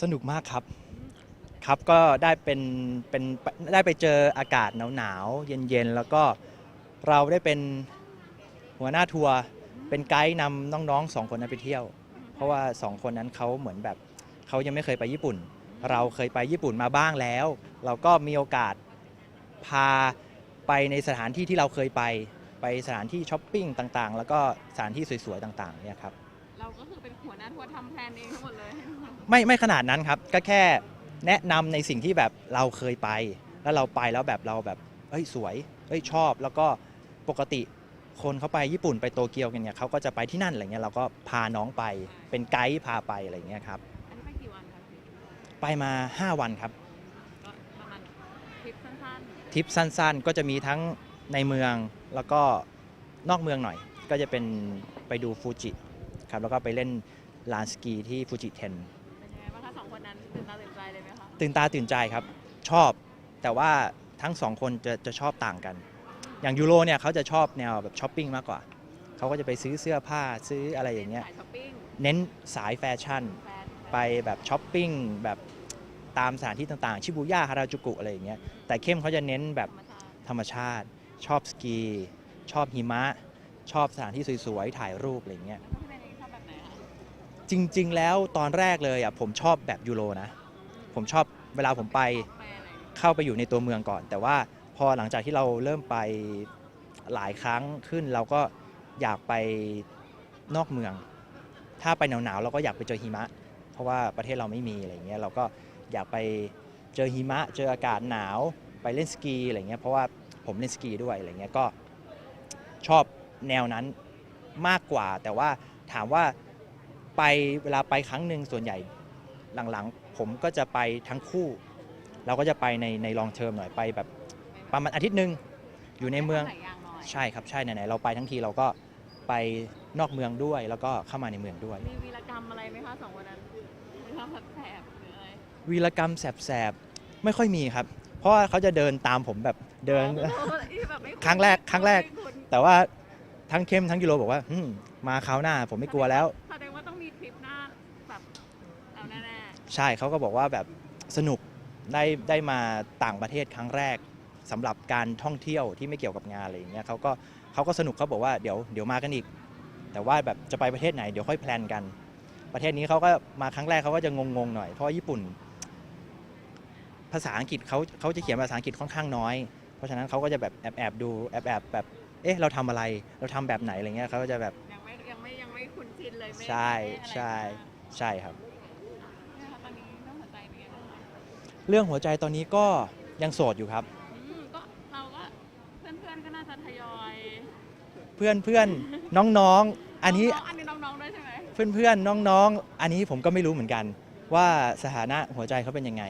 สนุกมากครับ ครับก็ได้เป็นเป็นได้ไปเจออากาศหนาวๆเย็นๆ แล้วก็เราได้เป็นหัวหน้าทัวร์เป็นไกด์นำน้องๆสองคนนั้นไปเที่ยว เพราะว่าสองคนนั้นเขาเหมือนแบบเขายังไม่เคยไปญี่ปุ่น เราเคยไปญี่ปุ่นมาบ้างแล้ว เราก็มีโอกาสพาไปในสถานที่ที่เราเคยไป ไปสถานที่ช้อปปิ้งต่างๆ แล้วก็สถานที่สวยๆ ต่างๆเนี่ยครับ เราก็คือเป็นหัวหน้าทัวร์ทำแพลนเองทั้งหมดเลย ไม่ไม่ขนาดนั้นครับ ก็แค่แนะนำในสิ่งที่แบบเราเคยไป แล้วเราไปแล้วแบบเราแบบเอ้ยสวยเอ้ยชอบ แล้วก็ปกติคนเขาไปญี่ปุ่นไปโตเกียวกันเนี่ยเขาก็จะไปที่นั่นอะไรเงี้ยเราก็พาน้องไปเป็นไกด์พาไปอะไรเงี้ยครับอันนี้ไปกี่วันคะพี่ไปมา 5 วันครับก็ประมาณทริปสั้นทริปสั้นๆ ก็จะมีทั้งในเมืองแล้วก็นอกเมืองหน่อย ก็จะเป็นไปดูฟูจิ ครับแล้วก็ไปเล่นลานสกีที่ฟูจิเทนๆเป็นยังไงบ้างคะสองคนนั้นตื่นตาตื่นใจเลยไหมคะตื่นตาตื่นใจครับ ชอบ แต่ว่าทั้งสองคนจะจะชอบต่างกัน อย่างยูโรเนี่ยเขาจะชอบแนวแบบช้อปปิ้งมากกว่าเขาก็จะไปซื้อเสื้อผ้าซื้ออะไรอย่างเงี้ย สายช้อปปิ้งเน้นสายแฟชั่น แฟนไปแบบช้อปปิ้งแบบตามสถานที่ต่างๆ ชิบูย่าฮาราจูกุอะไรอย่างเงี้ยแต่เข้มเขาจะเน้นแบบ ธรรมชาติธรรมชาติ ชอบสกี ชอบหิมะ ชอบสถานที่สวยๆ ถ่ายรูปอะไรอย่างเงี้ย แล้วพี่เป็นเองชอบแบบไหนคะ จริง ๆ แล้วตอนแรกเลยอะผมชอบแบบยูโรนะ ผมชอบเวลาผมไปเข้าไปอยู่ในตัวเมืองก่อน แต่ว่าพอหลังจากที่เราเริ่มไปหลายครั้งขึ้นเราก็อยากไปนอกเมือง ถ้าไปหนาวๆเราก็อยากไปเจอหิมะ เพราะว่าประเทศเราไม่มีอะไรเงี้ยเราก็อยากไปเจอหิมะ เจออากาศหนาวไปเล่นสกีอะไรเงี้ยเพราะว่าผมเล่นสกีด้วยอะไรเงี้ยก็ชอบแนวนั้นมากกว่า แต่ว่าถามว่า ไปเวลาไปครั้งหนึ่งส่วนใหญ่หลังๆ ผมก็จะไปทั้งคู่ เราก็จะไปในในลองเทอมหน่อยไปแบบประมาณอาทิตย์หนึ่งอยู่ในเมืองหลายอย่างหน่อยใช่ครับใช่ไหนๆเราไปทั้งทีเราก็ไปนอกเมืองด้วยแล้วก็เข้ามาในเมืองด้วย มีวีรกรรมอะไรไหมคะสองคนนั้นมีความแสบๆหรืออะไรวีรกรรมแสบๆไม่ค่อยมีครับ เพราะว่าเขาจะเดินตามผมแบบเดินอ๋อที่แบบไม่ครั้งแรกครั้งแรกไม่คุ้นแต่ว่าทั้งเข้มทั้งกิโลบอกว่าอืมมาคราวหน้าผมไม่กลัวแล้ว แสดงว่าต้องมีทริปหน้าแบบเอาแน่ ใช่เขาก็บอกว่าแบบสนุกได้ได้มาต่างประเทศครั้งแรกสำหรับการท่องเที่ยวที่ไม่เกี่ยวกับงานอะไรอย่างเงี้ยเขาก็เขาก็สนุกเขาบอกว่าเดี๋ยวเดี๋ยวมากันอีก แต่ว่าแบบจะไปประเทศไหนเดี๋ยวค่อยแพลนกัน ประเทศนี้เขาก็มาครั้งแรกเขาก็จะงงๆหน่อยเพราะว่าญี่ปุ่น ภาษาอังกฤษเขาเขาจะเขียนภาษาอังกฤษค่อนข้างน้อย เพราะฉะนั้นเขาก็จะแบบแอบแอบดูแอบแอบแบบเอ๊ะเราทำอะไรเราทำแบบไหนอะไรเงี้ยเขาก็จะแบบๆยังไม่ยังไม่ยังไม่คุ้นชินเลยไม่ใช่ไม่อะไรใช่มาก ใช่ครับ เรื่องหัวใจตอนนี้ก็ยังโสดอยู่ครับ อืมก็เราก็เพื่อนๆก็น่าจะทยอยเพื่อนเพื่อนน้องๆอันนี้งๆอันนี้น้องๆด้วยใช่ไหมเพื่อนเพื่อนน้องๆ อันนี้ผมก็ไม่รู้เหมือนกัน ว่าสถานะหัวใจเขาเป็นยังไง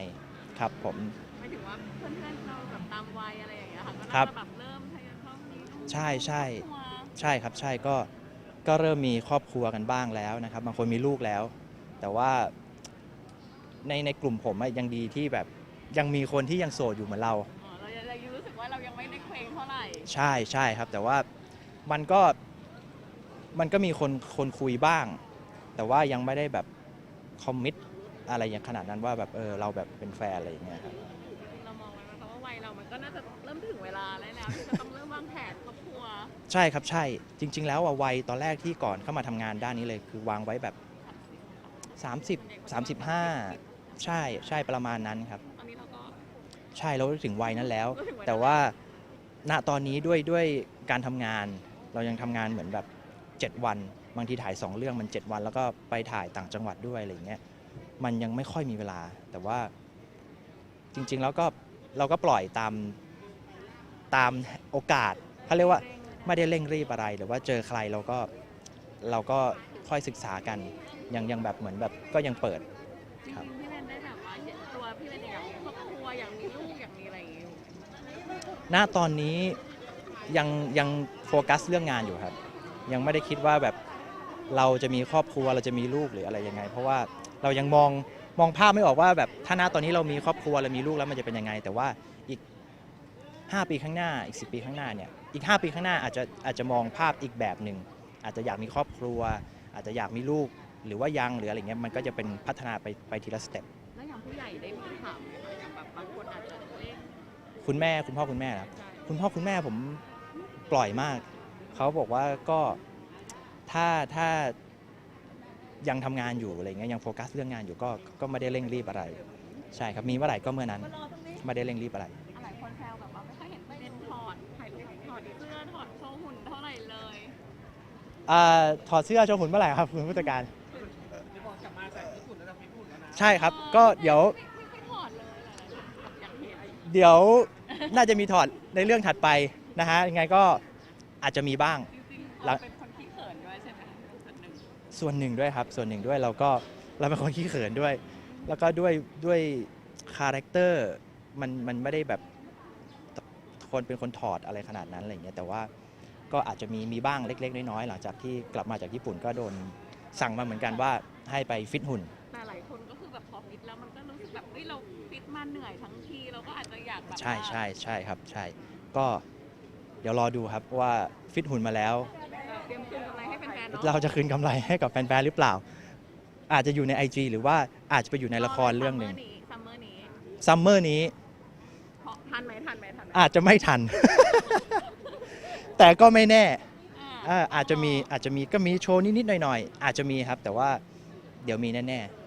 ครับผม หมายถึงว่าเพื่อนๆเราแบบตามวัยอะไรอย่างเงี้ยค่ะก็ครัน่าบจะแบบเริ่มทยอยเข้ามีลูกใช่ใช่ ครอบครัวใช่ครับใช่ก็ก็เริ่มมีครอบครัวกันบ้างแล้วนะครับ บางคนมีลูกแล้ว แต่ว่า ในในกลุ่มผมอะยังดีที่แบบยังมีคนที่ยังโสดอยู่เหมือนเรา อ๋อเรายังเรายังรู้สึกว่าเรายังไม่ได้เคว้งเท่าไหร่ใช่ใช่ครับ แต่ว่ามันก็มันก็มีคนคนคุยบ้าง แต่ว่ายังไม่ได้แบบคอมมิตอะไรอย่างขนาดนั้นว่าแบบเออเราแบบเป็นแฟนอะไรอย่างเงี้ยครับเรามองไว้ไหมคะว่าวัยเรามันก็น่าจะเริ่มถึงเวลาแล้วนะที่จะต้องเริ่มวางแผนครอบครัวใช่ครับใช่จริง ๆ แล้วอะวัยตอนแรกที่ก่อนเข้ามาทำงานด้านนี้เลย คือวางไว้แบบ 30 35 ใช่ใช่ประมาณนั้นครับ ตอนนี้เราก็ ใช่เราถึงวัยนั้นแล้วก็ถึงเวลแต่ว่าณตอนนี้ด้วยด้วยการทำงาน เรายังทำงานเหมือนแบบ 7 วัน บางทีถ่าย 2 เรื่องมัน 7 วัน แล้วก็ไปถ่ายต่างจังหวัดด้วยอะไรอย่างเงี้ยมันยังไม่ค่อยมีเวลา แต่ว่าจริง ๆ แล้วก็เราก็ปล่อยตามตามโอกาสเขาเรียกว่าไม่ได้เร่งรีบอะไรหรือว่าเจอใครเราก็เราก็ค่อยศึกษากันยังยังแบบเหมือนแบบก็ยังเปิดจริงครับ นตัวพี่เล่นเองอยากมีครอบครัวอยากมีลูกอยากมีอะไรอย่างเงี้ยณตอนนี้ยังยังโฟกัสเรื่องงานอยู่ครับ ยังไม่ได้คิดว่าแบบเราจะมีครอบครัวเราจะมีลูกหรืออะไรยังไง เพราะว่าเรายังมองมองภาพไม่ออกว่าแบบถ้าณตอนนี้เรามีครอบครัวเรามีลูกแล้วมันจะเป็นยังไง แต่ว่าอีก 5 ปีข้างหน้าอีก 10 ปีข้างหน้าเนี่ยอีก 5 ปีข้างหน้าอาจจะอาจจะมองภาพอีกแบบหนึ่งอาจจะอยากมีครอบครัว อาจจะอยากมีลูกหรือว่ายังหรืออะไรเงี้ยมันก็จะเป็นพัฒนาไปไปทีละสเต็ป ผู้ใหญ่ได้มีถามไหมคะอย่างแบบบางคนอาจจะเล่นคุณแม่คุณพ่อคุณแม่ครับใช่คุณพ่อคุณแม่ผมปล่อยมาก เขาบอกว่าก็ถ้าถ้ายังทำงานอยู่อะไรเงี้ยยังโฟกัสเรื่องงานอยู่ก็ก็ไม่ได้เร่งรีบอะไร ใช่ครับมีเมื่อไหร่ก็เมื่อนั้นไม่ได้เร่งรีบอะไร หลายคนแซวแบบว่าไม่ค่อยเห็นเล่นถอดถ่ายรูปถอดเสื้อถอดโชว์หุ่นเท่าไหร่เลย อ่าถอดเสื้อโชว์หุ่นเมื่อไหร่ครับคุณผู้จัดการ ใช่ครับ ก็เดี๋ยวไม่ไม่ค่อยถอดเลยหลายๆคนแบบอยากเห็นเดี๋ยวน่าจะมีถอดในเรื่องถัดไปนะฮะยังไงก็อาจจะมีบ้าง จริงๆหลัเรางเป็นคนขี้เขินด้วยใช่ไหมส่วนหนึ่งส่วนหนึ่งด้วยครับ ส่วนหนึ่งด้วยเราก็เราเป็นคนขี้เขินด้วย แล้วก็ด้วยด้วยคาแรคเตอร์มันมันไม่ได้แบบคนเป็นคนถอดอะไรขนาดนั้นอะไรอย่างเงี้ยแต่ว่าก็อาจจะมีมีบ้างเล็ก ๆ น้อยๆหลังจากที่กลับมาจากญี่ปุ่นก็โดนสั่งมาเหมือนกันว่าให้ไปฟิตหุ่นแต่หลายคนก็คือ แบบพอฟิตแล้วมันก็รู้สึกแบบเฮ้ยเราฟิตมาเหนื่อยทั้งทีเราก็อาจจะอยากแบบใช่ว่าใช่ใช่ครับใช่ ก็เดี๋ยวรอดูครับว่าฟิตหุ่นมาแล้วเตรียมคืนกำไรให้แฟนๆเนาะเราจะคืนกำไรให้กับแฟนๆหรือเปล่า อาจจะอยู่ใน IG หรือว่าอาจจะไปอยู่ในละครเรื่องหนึ่งซัมเมอร์นี้ซัมเมอร์นี้เพราะทันไหมทันไหมทันไหมอาจจะไม่ทัน แต่ก็ไม่แน่อ่าอ่าอาจจะมีอาจจะมีก็มีโชว์นิดๆหน่อยๆ อาจจะมีครับ แต่ว่าเดี๋ยวมีแน่ๆ